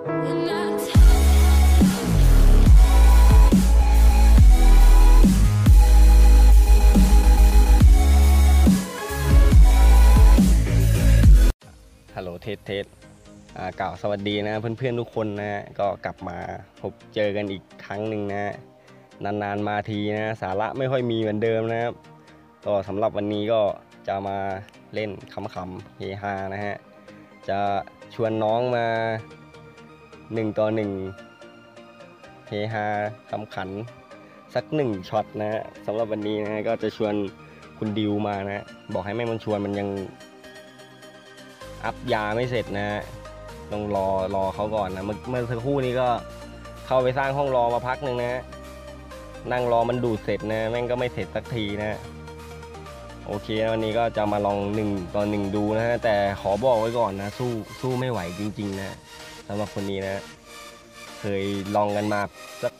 ฮัลโหลเทสเทสกล่าวสวัสดีนะเพื่อนๆทุกคนนะก็กลับมาพบเจอกันอีกครั้งหนึ่งนะ นานๆมาทีนะ สาระไม่ค่อยมีเหมือนเดิมนะครับก็สำหรับวันนี้ก็จะมาเล่นขำๆเฮฮานะฮะ จะชวนน้องมา หนึ่งต่อหนึ่งเฮฮาขำขัน สักหนึ่งช็อตนะฮะสำหรับวันนี้นะก็จะชวนคุณดิวมานะบอกให้แม่มันชวนมันยังอัพยาไม่เสร็จนะฮะต้องรอรอเขาก่อนนะเมื่อสักครู่นี้ก็เข้าไปสร้างห้องรอมาพักหนึ่งนะฮะนั่งรอมันดูดเสร็จนะแม่งก็ไม่เสร็จสักทีนะโอเควันนี้ก็จะมาลองหนึ่งตอนหนึ่งดูนะฮะแต่ขอบอกไว้ก่อนนะสู้สู้ไม่ไหวจริงๆนะ สำหรับคนนี้นะ เคยลองกันมาสัก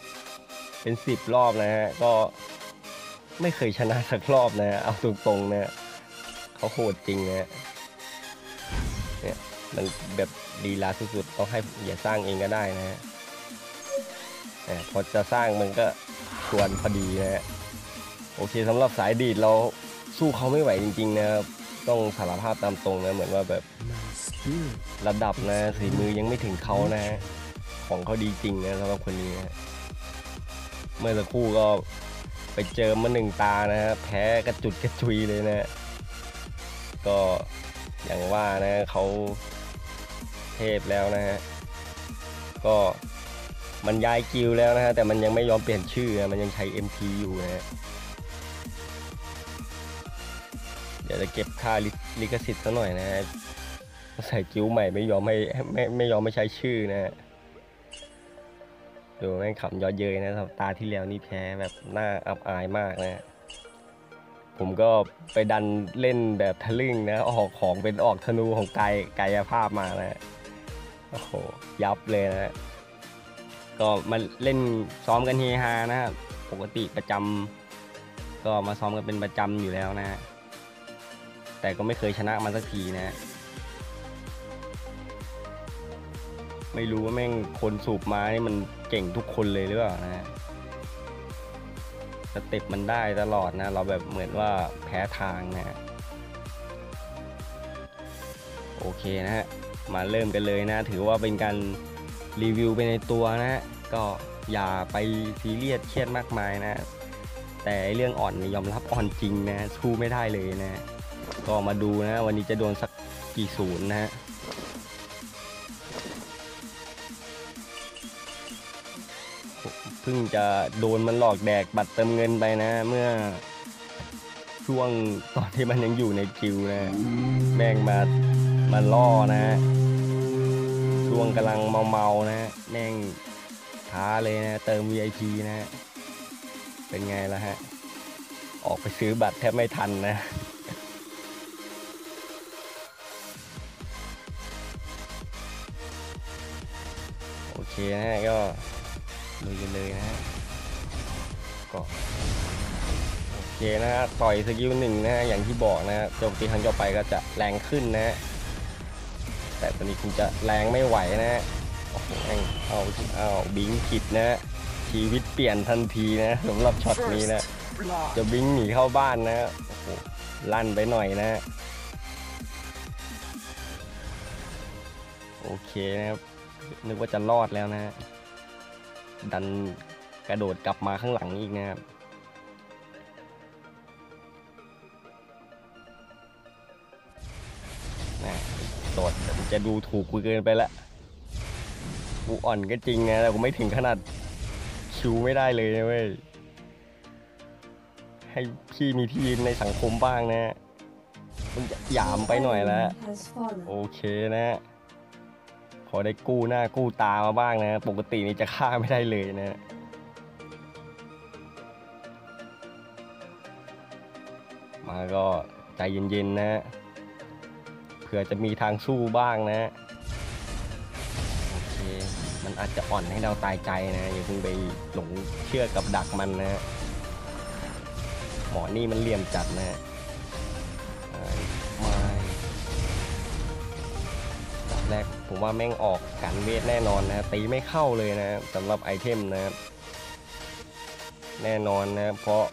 เป็นสิบรอบนะฮะ ก็ไม่เคยชนะสักรอบนะ เอาตรงๆนะเขาโหดจริงนะเนี่ยมันแบบดีลาสุดๆต้องให้อย่าสร้างเองก็ได้นะฮะพอจะสร้างมันก็ชวนพอดีนะฮะโอเคสำหรับสายดีดเราสู้เขาไม่ไหวจริงๆนะครับต้องสารภาพตามตรงนะเหมือนว่าแบบ ระดับนะสีมือยังไม่ถึงเขานะฮะของเขาดีจริงนะสำหรับคนนี้นะเมื่อสักครู่ก็ไปเจอมาหนึ่งตานะฮะแพ้กระจุดกระจุยเลยนะฮะก็อย่างว่านะเขาเทพแล้วนะฮะก็มันย้ายกิลแล้วนะฮะแต่มันยังไม่ยอมเปลี่ยนชื่อนะมันยังใช้ MP อยู่นะฮะเดี๋ยวจะเก็บค่าลิลิขสิทธิ์ซะหน่อยนะฮะ ใส่กิลด์ใหม่ไม่ยอมให้ไม่ไม่ยอมไม่ใช้ชื่อนะฮะดูแม่งขำยอดเยยนะตาที่แล้วนี่แพ้แบบหน่าอับอายมากนะฮะผมก็ไปดันเล่นแบบทะลึ่งนะ ออกของเป็นออกธนูของกายกายภาพมานะโอ้โหยับเลยนะ ก็มาเล่นซ้อมกันเฮฮานะครับปกติประจำก็มาซ้อมกันเป็นประจำอยู่แล้วนะ แต่ก็ไม่เคยชนะมันสักทีนะ ไม่รู้ว่าแม่งคนสูบมานี่มันเก่งทุกคนเลยหรือเปล่านะสเต็ปมันได้ตลอดนะ เราแบบเหมือนว่าแพ้ทางนะโอเคนะฮะ มาเริ่มกันเลยนะ ถือว่าเป็นการรีวิวไปในตัวนะฮะ ก็อย่าไปซีเรียสเครียดมากมายนะ แต่เรื่องอ่อนเนี่ยยอมรับอ่อนจริงนะสู้ไม่ได้เลยนะ ก็มาดูนะ วันนี้จะโดนสักกี่ศูนย์นะฮะ พิ่งจะโดนมันหลอกแดกบัตรเติมเงินไปนะ เมื่อช่วงตอนที่มันยังอยู่ในคิวนะ แม่งมามาล่อนะช่วงกำลังเมาๆนะ แม่งท้าเลยนะ เติม VIP นะ เป็นไงล่ะฮะ ออกไปซื้อบัตรแทบไม่ทันนะโอเคนะฮะก็ ลุยกันเลยนะฮะก็โอเคนะฮะต่อยสกิลหนึ่งนะฮะอย่างที่บอกนะฮะโจมตีครั้งต่อไปก็จะแรงขึ้นนะฮะแต่ตอนนี้คุณจะแรงไม่ไหวนะฮะโอ้โหเอาเอาบิงผิดนะฮะชีวิตเปลี่ยนทันทีนะสำหรับช็อตนี้นะ จะบิงหนีเข้าบ้านนะโอ้โหลั่นไปหน่อยนะโอเคนะครับนึกว่าจะรอดแล้วนะ ดันกระโดดกลับมาข้างหลังอีกนะครับ นะโดดจะดูถูกกูเกินไปละ กูอ่อนก็จริงนะแต่กูไม่ถึงขนาดคิวไม่ได้เลยนะเว้ย ให้พี่มีที่ยืนในสังคมบ้างนะมันจะหยามไปหน่อยแล้ว โอเคนะ พอได้กู้หน้ากู้ตามาบ้างนะ ปกตินี่จะฆ่าไม่ได้เลยนะมาก็ใจเย็นๆนะเผื่อจะมีทางสู้บ้างนะโอเคมันอาจจะอ่อนให้เราตายใจนะอย่าเพิ่งไปหลงเชื่อกับดักมันนะหมอนี่มันเหลี่ยมจัดนะ ผมว่าแม่งออกกันเวทแน่นอนนะตีไม่เข้าเลยนะสำหรับไอเทมนะครับแน่นอนนะเพราะ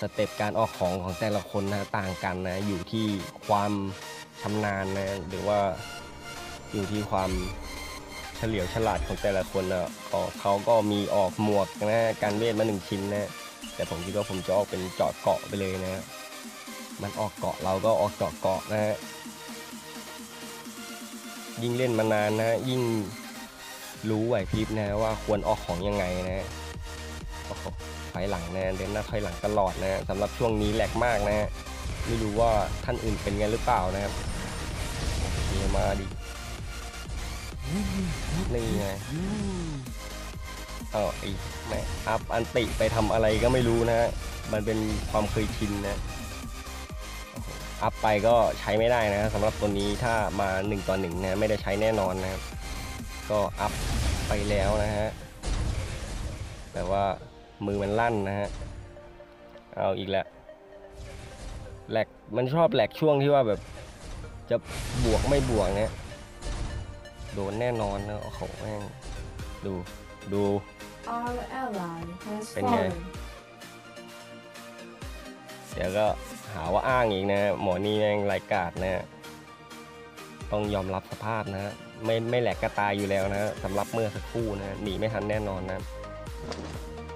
สเต็ปการออกของของแต่ละคนนะต่างกันนะอยู่ที่ความชำนาญนะหรือว่าอยู่ที่ความเฉลียวฉลาดของแต่ละคนนะก็เขาก็มีออกหมวกนะการเวทมาหนึ่งชิ้นนะแต่ผมคิดว่าผมจะออกเป็นเจาะเกาะไปเลยนะมันออกเกาะเราก็ออกเจาะเกาะนะฮะ ยิ่งเล่นมานานนะยิ่งรู้ไหวพริบนะว่าควรออกของยังไงนะโอ้โหถอยหลังนะเดินหน้าถอยหลังตลอดนะสำหรับช่วงนี้แหลกมากนะไม่รู้ว่าท่านอื่นเป็นไงหรือเปล่านะครับมาดินี่ไงเอาไอ้แม่อัพอันติไปทำอะไรก็ไม่รู้นะมันเป็นความเคยชินนะ อัพไปก็ใช้ไม่ได้นะสำหรับตัวนี้ถ้ามา1ต่อ1นะไม่ได้ใช้แน่นอนนะครับ ก็อัพไปแล้วนะฮะแต่ว่ามือมันลั่นนะฮะเอาอีกแล้วแหลกมันชอบแหลกช่วงที่ว่าแบบจะบวกไม่บวกเนี่ยโดนแน่นอนนะโอ้โหแม่งดูดู Our ally has Bên nghe. fallen. เดี๋ยวก็ หาว่าอ้างอีกนะหมอนี่แม่งรกาดนะ ต้องยอมรับสภาพนะ ไม่ไม่แหลกกระตายอยู่แล้วนะสำหรับเมื่อสักครู่นะหนีไม่ทันแน่นอนนะ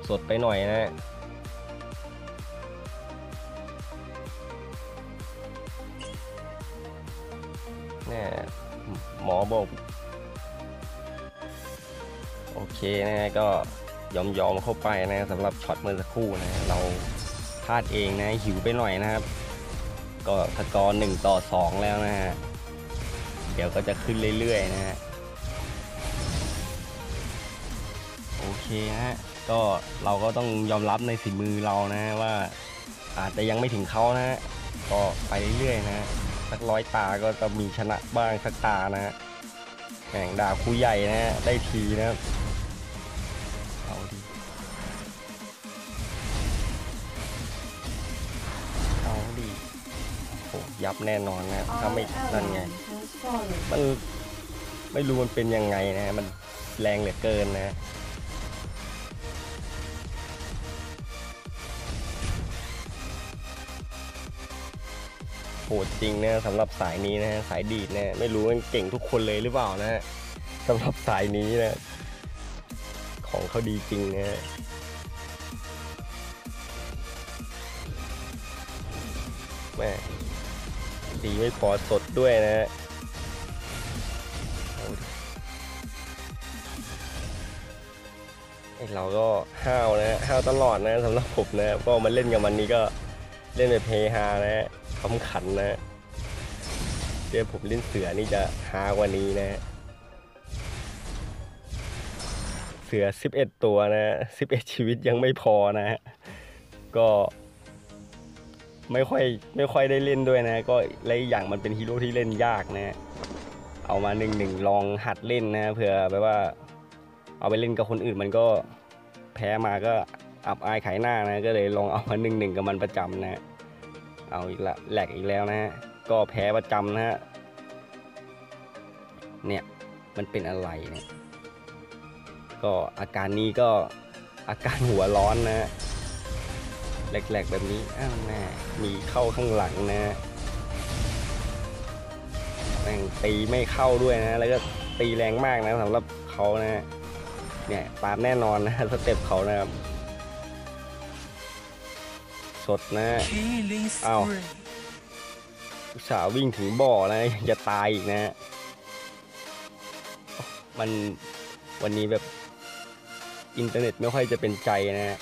สดไปหน่อยนะแน่หมอบอกโอเคนะก็ยอมยอมเข้าไปนะสำหรับช็อตเมื่อสักครู่นะเรา พลาดเองนะ หิวไปหน่อยนะครับ ก็สกอร์หนึ่งต่อสองแล้วนะฮะ เดี๋ยวก็จะขึ้นเรื่อยๆนะฮะ โอเคฮะ ก็เราก็ต้องยอมรับในฝีมือเรานะว่าอาจจะยังไม่ถึงเขานะฮะก็ไปเรื่อยๆนะสักร้อยตาก็จะมีชนะบ้างสักตานะแข่งดาคูใหญ่นะฮะได้ทีนะครับ ยับแน่นอนนะถ้า Our ไม่นั่นไง ally has fallen. มันไม่รู้มันเป็นยังไงนะมันแรงเหลือเกินนะโหดจริงนะสำหรับสายนี้นะฮะสายดีดนะไม่รู้มันเก่งทุกคนเลยหรือเปล่านะฮะสำหรับสายนี้นะของเขาดีจริงนะฮะแม่ ดีไม่พอสดด้วยนะฮะเราก็ห้าวนะห้าวตลอดนะสำหรับผมนะก็มาเล่นกับมันนี้ก็เล่นแบบเฮฮานะฮะขำขันนะเดี๋ยวผมเล่นเสือนี่จะฮากว่านี้นะเสือ 11 ตัวนะ11 ชีวิตยังไม่พอนะฮะก็ ไม่ค่อยไม่ค่อยได้เล่นด้วยนะ ก็และอีกอย่างมันเป็นฮีโร่ที่เล่นยากนะ เอามาหนึ่งหนึ่งลองหัดเล่นนะเผื่อแบบว่า เอาไปเล่นกับคนอื่นมันก็แพ้มาก็อับอายขายหน้านะ ก็เลยลองเอามาหนึ่งหนึ่งกับมันประจำนะ เอาอีกละแหลกอีกแล้วนะฮะก็แพ้ประจำนะฮะเนี่ยมันเป็นอะไรเนี่ยก็อาการนี้ก็อาการหัวร้อนนะ แหลกๆแบบนี้อ้าวแน่มีเข้าข้างหลังนะแม่งตีไม่เข้าด้วยนะ แล้วก็ตีแรงมากนะสำหรับเขานะเนี่ยปาดแน่นอนนะสเต็ปเขานะครับสดนะ Killing Ow. spree. อุตส่าห์วิ่งถึงบ่อนะยังจะตายอีกนะ มันวันนี้แบบอินเทอร์เน็ตไม่ค่อยจะเป็นใจนะ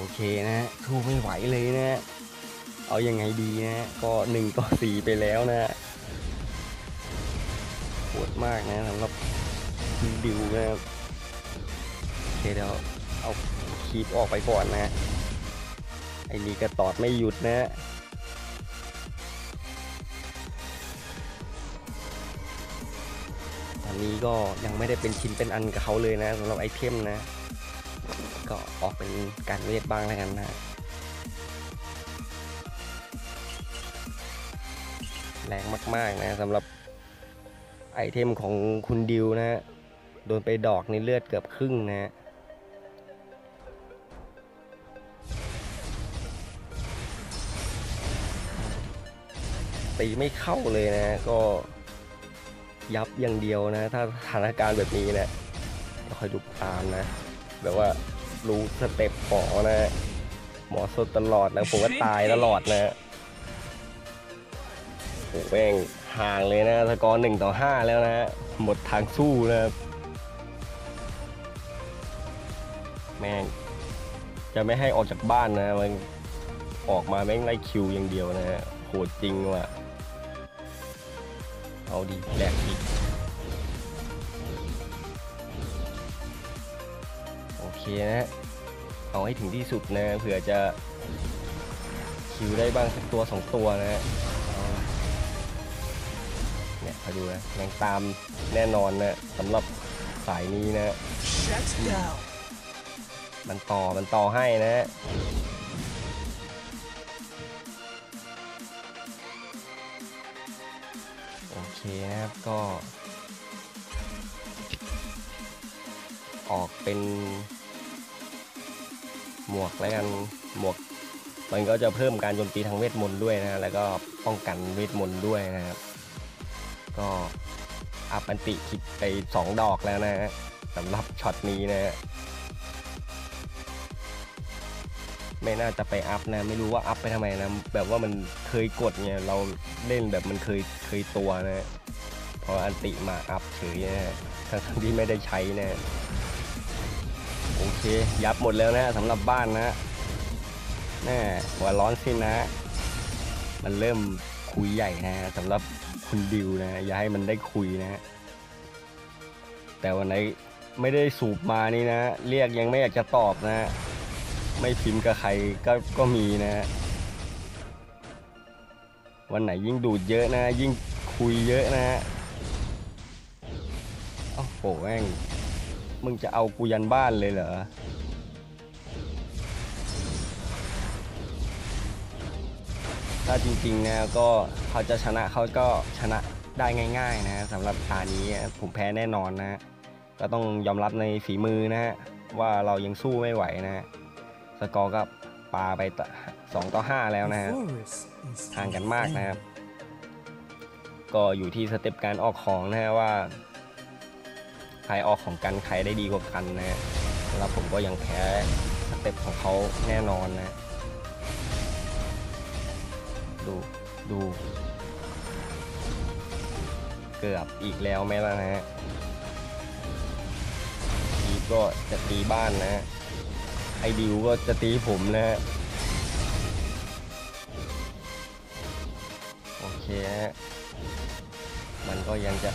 อเคนะสู้ไม่ไหวเลยนะเอายังไงดีนะก็หนึ่งต่อสี่ไปแล้วนะโหดมากนะสำหรับดิวนะครับโอเคเดี๋ยวเอาคลิปออกไปก่อนนะไอ้นี่ก็ตอดไม่หยุดนะตอนนี้ก็ยังไม่ได้เป็นชิ้นเป็นอันกับเขาเลยนะสำหรับไอเทมนะ กเป็นการเวทบ้างแล้วกันนะแรงมาก ๆ นะสำหรับไอเทมของคุณดิวนะฮะโดนไปดอกในเลือดเกือบครึ่งนะฮะตีไม่เข้าเลยนะ ก็ยับอย่างเดียวนะ ถ้าสถานการณ์แบบนี้นะคอยดูตามนะ แบบว่า รู้สเต็ปหมอนะ หมอสดตลอดนะผมก็ตายตลอดนะโอ้โหแม่งห่างเลยนะสกอร์หนึ่งต่อห้าแล้วนะหมดทางสู้นะครับแม่งจะไม่ให้ออกจากบ้านนะมันออกมาแม่งไล่คิวอย่างเดียวนะฮะโหดจริงว่ะเอาดีแลกอีก นะ เอาให้ถึงที่สุดนะเผื่อจะคิวได้บ้างสักตัวสองตัวนะฮะเนี่ยมาดูนะยังตามแน่นอนนะสำหรับสายนี้นะ มันต่อมันต่อให้นะโอเคนะครับก็ ออกเป็น หมวกแล้วกันหมวก มันก็จะเพิ่มการโจมตีทางเวทมนต์ด้วยนะแล้วก็ป้องกันเวทมนต์ด้วยนะครับ ก็อัพอันติคิดไป 2 ดอกแล้วนะฮะสำหรับช็อตนี้นะฮะไม่น่าจะไปอัพนะ ไม่รู้ว่าอัพไปทำไมนะ แบบว่ามันเคยกดไงเราเล่นแบบมันเคยเคยตัวนะพออันติมาอัพเฉยนะทั้งที่ไม่ได้ใช้นะ โอเค ยับหมดแล้วนะสำหรับบ้านนะแน่หัวร้อนสินะ มันเริ่มคุยใหญ่นะสำหรับคุณดิวนะ อย่าให้มันได้คุยนะแต่วันไหนไม่ได้สูบมานี่นะ เรียกยังไม่อยากจะตอบนะ ไม่พิมพ์กับใครก็ก็มีนะ วันไหนยิ่งดูดเยอะนะ ยิ่งคุยเยอะนะโอ้โหแม่ง มึงจะเอากูยันบ้านเลยเหรอ ถ้าจริงๆนะก็เขาจะชนะเขาก็ชนะได้ง่าย ๆ นะสำหรับตานี้ผมแพ้แน่นอนนะ ก็ต้องยอมรับในฝีมือนะฮะว่าเรายังสู้ไม่ไหวนะ สกอร์ก็ปาไปต่อ2ต่อ5แล้วนะฮะห่างกันมากนะครับ ก็อยู่ที่สเต็ปการออกของนะฮะว่า ใครออกของกันใครได้ดีกว่ากันนะฮะแล้วผมก็ยังแพ้สเต็ปของเขาแน่นอนนะ ดูดู เกือบอีกแล้วไหมล่ะนะฮะทีก็จะตีบ้านนะฮะไอดิวก็จะตีผมนะฮะโอเคฮะมันก็ยังจะ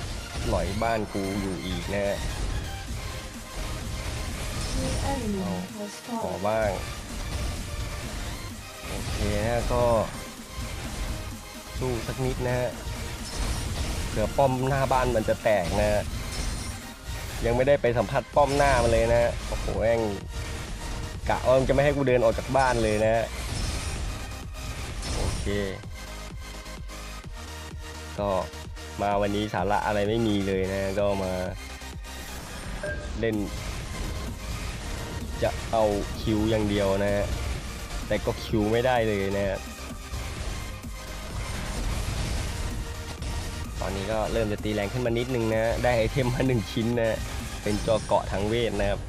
หลอยบ้านกูอยู่อีกนะฮะขอบ้าง โอเคฮะก็ สู้สักนิดนะฮะเผื่อป้อมหน้าบ้านมันจะแตกนะฮะยังไม่ได้ไปสัมผัสป้อมหน้ามันเลยนะฮะโอ้โหแม่งกะว่ามันจะไม่ให้กูเดินออกจากบ้านเลยนะฮะโอเค ก็ มาวันนี้สาระอะไรไม่มีเลยนะ ก็มาเล่น จะเอาคิวอย่างเดียวนะฮะแต่ก็คิวไม่ได้เลยนะฮะตอนนี้ก็เริ่มจะตีแรงขึ้นมานิดนึงนะ ได้ไอเทมมาหนึ่งชิ้นนะ เป็นจอเกาะทางเวทนะครับ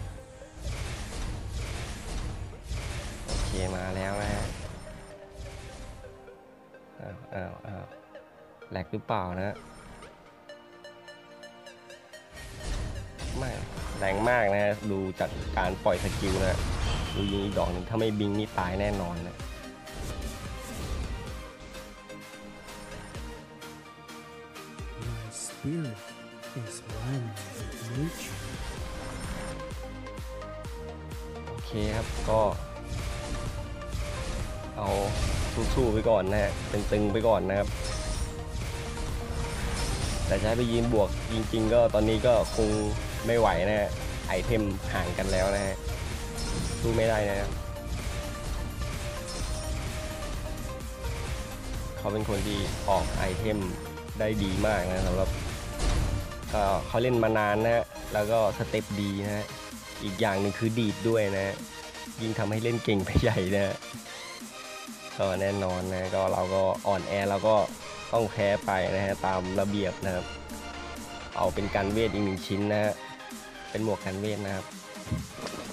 โอเคมาแล้วนะฮะอ้าวอ้าวอ้าวแหลกหรือเปล่านะ ไม่แรงมากนะ ดูจากการปล่อยสกิลนะดูยิงอีกดอกหนึ่งถ้าไม่บิงนี่ตายแน่นอนนะ My spirit is one with nature. โอเคครับก็ เอาสู้ๆไปก่อนนะฮะตึงๆไปก่อนนะครับแต่จะให้ไปยืนบวกจริง ๆ ก็ตอนนี้ก็คง ไม่ไหวนะฮะไอเทมห่างกันแล้วนะฮะสู้ไม่ได้นะเขาเป็นคนที่ออกไอเทมได้ดีมากนะสำหรับก็เขาเล่นมานานนะฮะแล้วก็สเต็ปดีนะฮะอีกอย่างหนึ่งคือดีดด้วยนะฮะยิ่งทำให้เล่นเก่งไปใหญ่นะฮะก็แน่นอนนะก็เราก็อ่อนแอเราก็ต้องแพ้ไปนะฮะตามระเบียบนะครับ เอาเป็นการเวทอีกหนึ่งชิ้นนะฮะ เป็นหมวกกันเวทนะครับ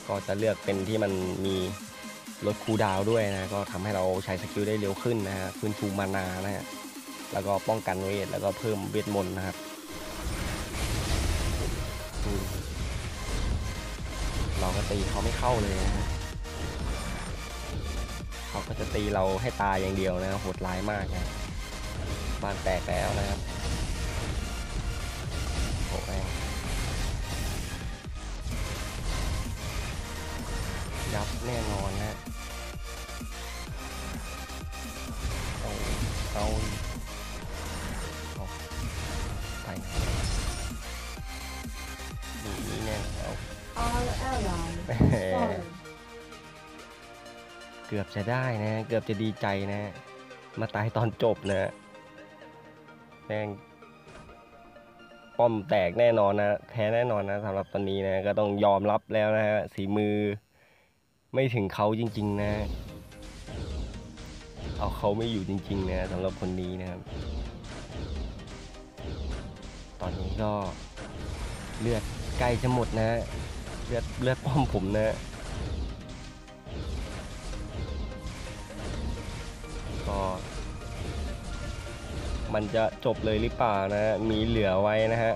ก็จะเลือกเป็นที่มันมีลดคูดาวด้วยนะ ก็ทำให้เราใช้สกิลได้เร็วขึ้นนะฮะฟื้นฟูมานานะฮะแล้วก็ป้องกันเวทแล้วก็เพิ่มเวทมนต์นะครับ เราก็ตีเขาไม่เข้าเลยนะฮะเขาก็จะตีเราให้ตายอย่างเดียวนะโหดร้ายมากนะบ้านแตกแล้วนะครับ แน่นอนนะเอาเอาเอาไปไหนดูนี่แน่เอา All allies แหม fallen. เกือบจะได้นะ เกือบจะดีใจนะ มาตายตอนจบนะแม่งป้อมแตกแน่นอนนะ แพ้แน่นอนนะสำหรับตอนนี้นะ ก็ต้องยอมรับแล้วนะฮะสีมือ ไม่ถึงเขาจริง ๆ นะ เอาเขาไม่อยู่จริง ๆ นะสำหรับคนนี้นะครับ ตอนนี้ก็เลือดใกล้จะหมดนะเลือดเลือดป้อมผมนะก็มันจะจบเลยหรือเปล่านะ มีเหลือไว้นะฮะ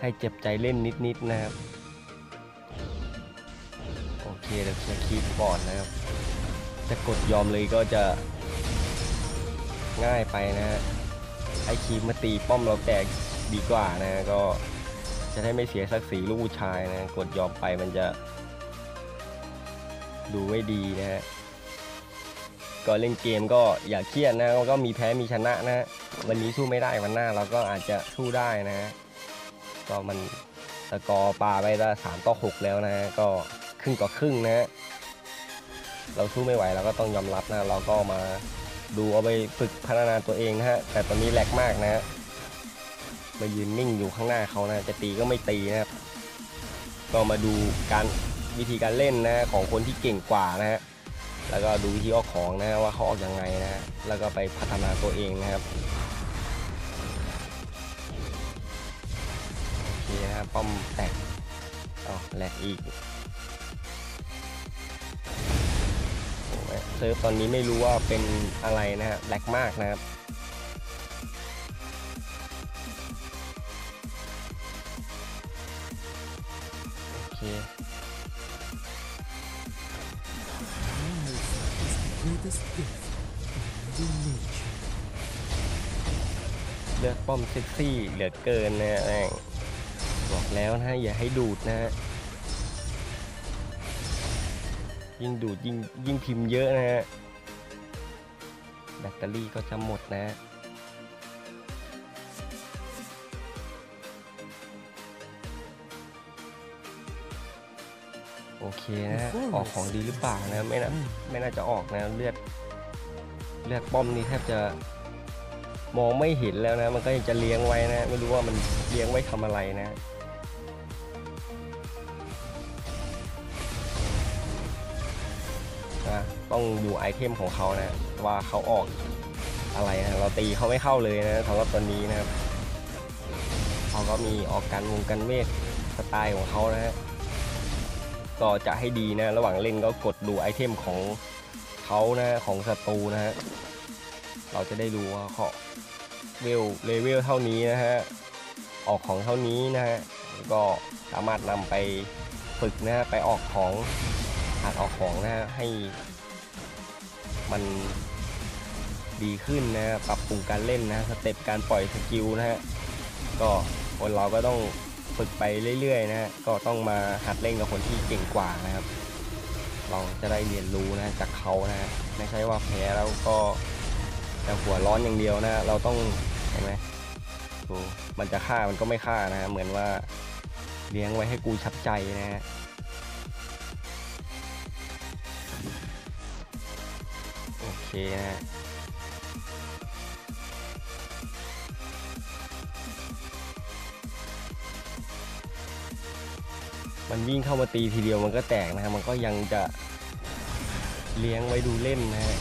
ให้เจ็บใจเล่นนิดๆนะครับ เคเดี๋ยวเคลียร์คีบก่อนนะครับ จะกดยอมเลยก็จะง่ายไปนะฮะให้คีบมาตีป้อมเราแตกดีกว่านะก็จะได้ไม่เสียศักดิ์ศรีลูกผู้ชายนะกดยอมไปมันจะ ดูไม่ดีนะฮะก็เล่นเกมก็อย่าเครียดนะก็มีแพ้มีชนะนะ วันนี้สู้ไม่ได้วันหน้าเราก็อาจจะสู้ได้นะ ก็มันสกอร์ปาไปละสามต่อหกแล้วนะก็ ครึ่งต่อครึ่งนะเราสู้ไม่ไหวเราก็ต้องยอมรับนะเราก็มาดูเอาไปฝึกพัฒนาตัวเองนะฮะแต่ตอนนี้แหลกมากนะฮะมายืนนิ่งอยู่ข้างหน้าเขานะจะตีก็ไม่ตีนะครับก็มาดูการวิธีการเล่นนะของคนที่เก่งกว่านะฮะแล้วก็ดูวิธีออกของนะฮะว่าเขาออกยังไงนะฮะแล้วก็ไปพัฒนาตัวเองนะครับโอเคนะครับป้อมแตกเอแหลกอีก ซิร์ฟตอนนี้ไม่รู้ว่าเป็นอะไรนะฮะแหลกมากนะครับโอเคเลือกป้อมเซ็กซี่เหลือเกินนะแม่งบอกแล้วนะอย่าให้ดูดนะฮะ ยิ่งดูดยิ่งยิ่งพิมพ์เยอะนะฮะ แบตเตอรี่ก็จะหมดนะฮะโอเคนะฮะออกของดีหรือเปล่านะ ไม่น่าไม่น่าจะออกนะ เลือด เลือดป้อมนี่แทบจะมองไม่เห็นแล้วนะ มันก็ยังจะเลี้ยงไว้นะ ไม่รู้ว่ามันเลี้ยงไว้ทำอะไรนะ อะต้องดูไอเทมของเขานะว่าเขาออกอะไรนะเราตีเขาไม่เข้าเลยนะสำหรับตอนนี้นะครับเขาก็มีออกการวงกันเวทสไตล์ของเขานะฮะก็จะให้ดีนะ ระหว่างเล่นก็กดดูไอเทมของเขานะของศัตรูนะฮะเราจะได้รู้ว่าเขาเวลเลเวลเท่านี้นะฮะออกของเท่านี้นะฮะก็สามารถนำไปฝึกนะฮะไปออกของ หัดออกของนะฮะให้มันดีขึ้นนะปรับปรุงการเล่นนะสเต็ปการปล่อยสกิลนะฮะก็คนเราก็ต้องฝึกไปเรื่อยๆนะฮะก็ต้องมาหัดเล่นกับคนที่เก่งกว่านะครับ เราจะได้เรียนรู้นะจากเขานะฮะไม่ใช่ว่าแพ้แล้วก็จะหัวร้อนอย่างเดียวนะ เราต้องเห็นไหมดูมันจะฆ่ามันก็ไม่ฆ่านะเหมือนว่าเลี้ยงไว้ให้กูชับใจนะฮะ นะฮะมันวิ่งเข้ามาตีทีเดียวมันก็แตกนะฮะ มันก็ยังจะเลี้ยงไว้ดูเล่นนะฮะ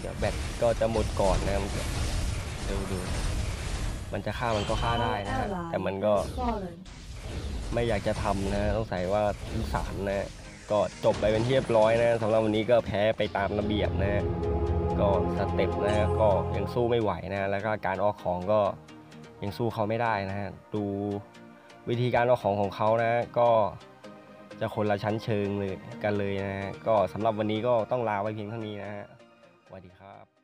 เดี๋ยวแบตก็จะหมดก่อนนะครับเดี๋ยวดู มันจะฆ่ามันก็ฆ่าได้นะฮะแต่มันก็ fallen. ไม่อยากจะทำนะต้องใส่ว่าทุสารนะก็จบไปเป็นที่เรียบร้อยนะสำหรับวันนี้ก็แพ้ไปตามระเบียบนะก็สเต็ปนะก็ยังสู้ไม่ไหวนะแล้วก็การออกของก็ยังสู้เขาไม่ได้นะฮะดูวิธีการออกของของเขานะก็จะคนละชั้นเชิงเลยกันเลยนะฮะก็สำหรับวันนี้ก็ต้องลาไว้เพียงเท่านี้นะฮะสวัสดีครับ